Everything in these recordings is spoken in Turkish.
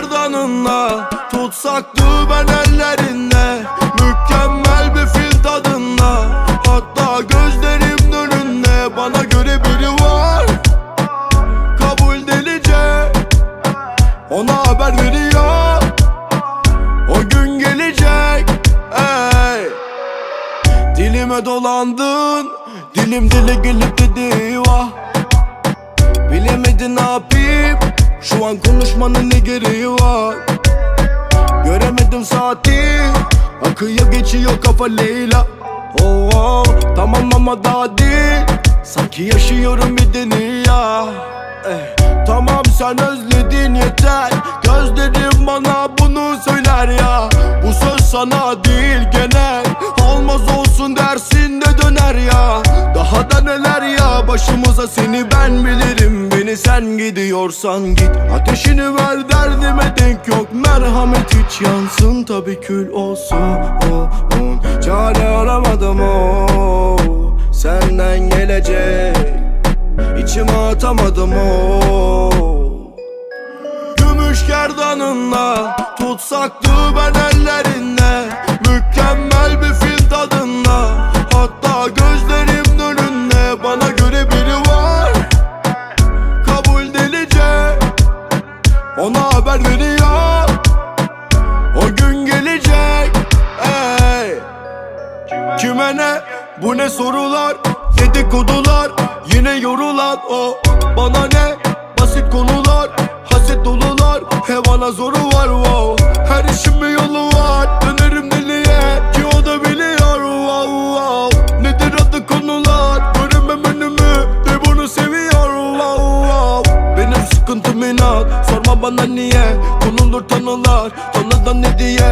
gerdanınla Tutsaktı ben ellerinde Mükemmel bir fil tadında. Hatta gözlerim önünde Bana göre biri var. Kabul delice Ona haber veriyor. O gün gelecek Ey. Dilime dolandın Dilim dile gelip dedi vah. Bilemedin ne yapayım Şu an konuşmanın ne gereği var? Göremedim saati. Akıyor geçiyor kafa Leyla. Oh, oh, Tamam ama daha değil. Sanki yaşıyorum bir dünya. Eh, Tamam sen özledin yeter. Gözlerim bana bunu söyler ya. Bu söz sana değil genel. Olmaz olsun dersin de döner ya. Daha da neler ya başımıza seni ben bilirim sen gidiyorsan git. Ateşini ver derdime denk yok. Merhamet hiç yansın. Tabi kül olsun oh, oh. Çare aramadım o Senden gelecek. İçime atamadım o Gümüş gerdanınla Tutsaktı ben ellerinde. Mükemmel Kime ne? Bu ne sorular? Dedikodular Yine yorulan o. Bana ne? Basit konular Haset dolular. He bana zoru var wow. Her işin bir yolu var. Dönerim deliye Ki o da biliyor wow wow. Nedir adı konular? Göremem önümü De bunu seviyor wow wow. Benim sıkıntım inat Sorma bana niye? Konulur tanılar Tanıdan ne diye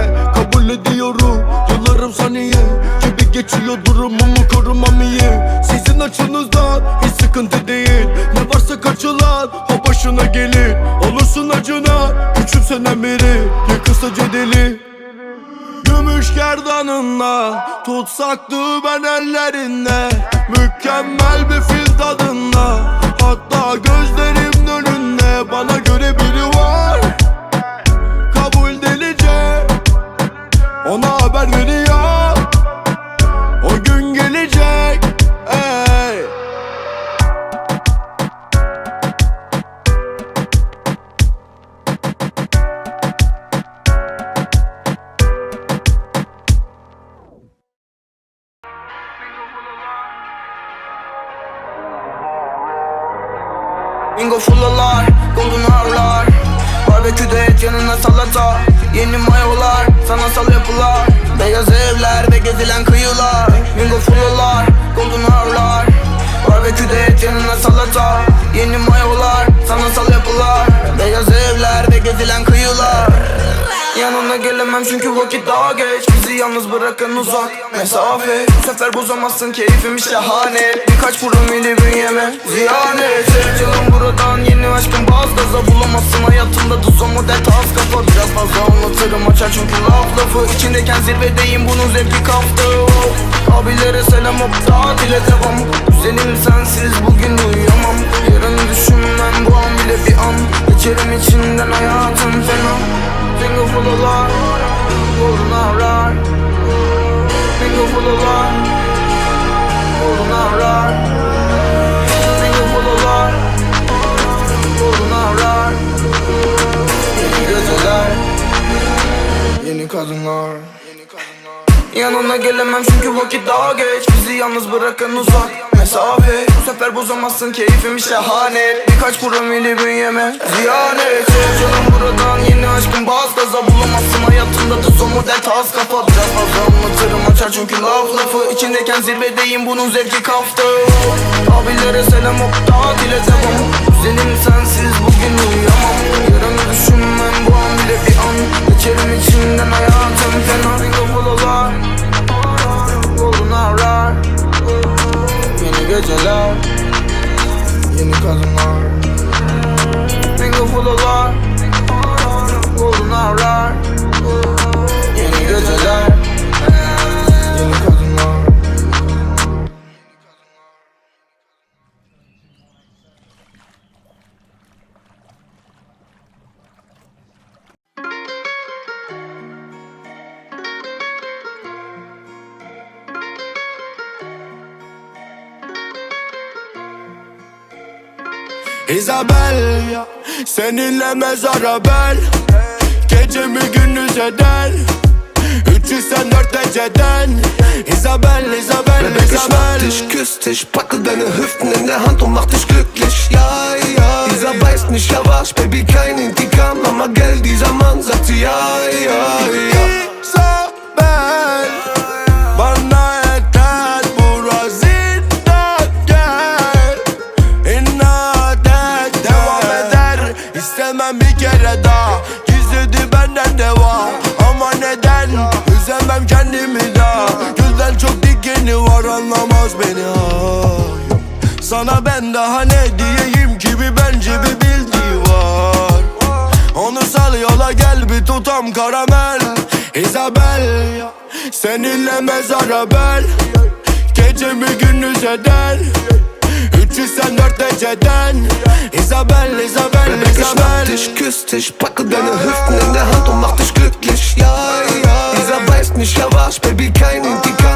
Geçiyor durumumu korumam iyi. Sizin açınızdan hiç sıkıntı değil. Ne varsa kaçılan o başına gelir. Olursun acına küçümsenen biri. Yakılsa cedeli. Gümüş gerdanınla Tutsaktı ben ellerinde. Mükemmel bir fil tadında Bingo fullalar, golden hour'lar Barbeküde et yanına salata. Yeni mayolar, sanatsal yapılar. Beyaz evler ve gezilen kıyılar. Bingo fullalar, golden hour'lar Barbeküde et yanına salata. Yeni mayolar, sanatsal yapılar. Beyaz evler ve gezilen kıyılar. Yanına gelemem çünkü vakit daha geç yalnız bırakın uzak mesafe. Bu sefer bozamazsın keyfim şahane. Birkaç promili bünyeme ziyanet Sevgilim buradan yeni aşkım baz gaza Bulamazsın. Hayatımda tuz o model tas kafa. Biraz fazla anlatırım açar çünkü laf lafı. İçindeyken zirvedeyim bunun zevki kaptı Abilere selam hop tatile devam. Güzelim sensiz bugün Yanına gelemem çünkü vakit daha geç. Bizi yalnız bırakın uzak mesafe. Bu sefer bozamazsın keyfim şahane. Birkaç promili bünyeme ziyanet Canım buradan yeni aşkım baz gaza Bulamazsın. Hayatımda da son model tas kafa Biraz fazla anlatırım açar çünkü laf lafı. İçindeyken zirvedeyim bunun zevki kaftı. Abilere selam hop tatile devam Güzelim sensiz bugün uyuyamam Yeni kadınlar. Of love. Golden hour'lar Yeni geceler Isabel Seninle mezara bel Gecemi gündüz eder? 304 dereceden. Isabel, Isabel, Baby, ich schnapp Isabel. dich, küss dich, packe deine Hüften in der Hand und mach dich glücklich. Ja, ja, dieser weiß nicht, was, Baby, İstemem bir kere daha. Gizledi benden de var. Ama neden? Üzemem kendimi daha Gülden çok dikeni var anlamaz beni. Ay. Sana ben daha ne diyeyim ki bir bence bir bildiği var. Onu sal yola gel bir tutam karamel. Isabel Seninle mezara bel. Gecemi gündüz eder 304 dereceden. Isabel, Isabel, Baby, ich Isabel. dich, küss dich, packe deine Hüften in der Hand und mach dich glücklich. Ja, ja, dieser weiß nicht, ja was, Baby, kein Intikam,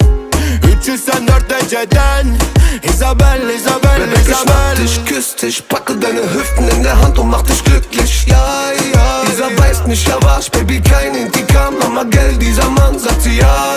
304 dereceden. Isabel, Isabel, Baby, ich Isabel. dich, küss dich, packe deine Hüften in der Hand und mach dich glücklich. Ja, ja, dieser weiß nicht, ja was, Baby, kein Intikam, Mama, Geld, dieser Mann sagt sie, ja,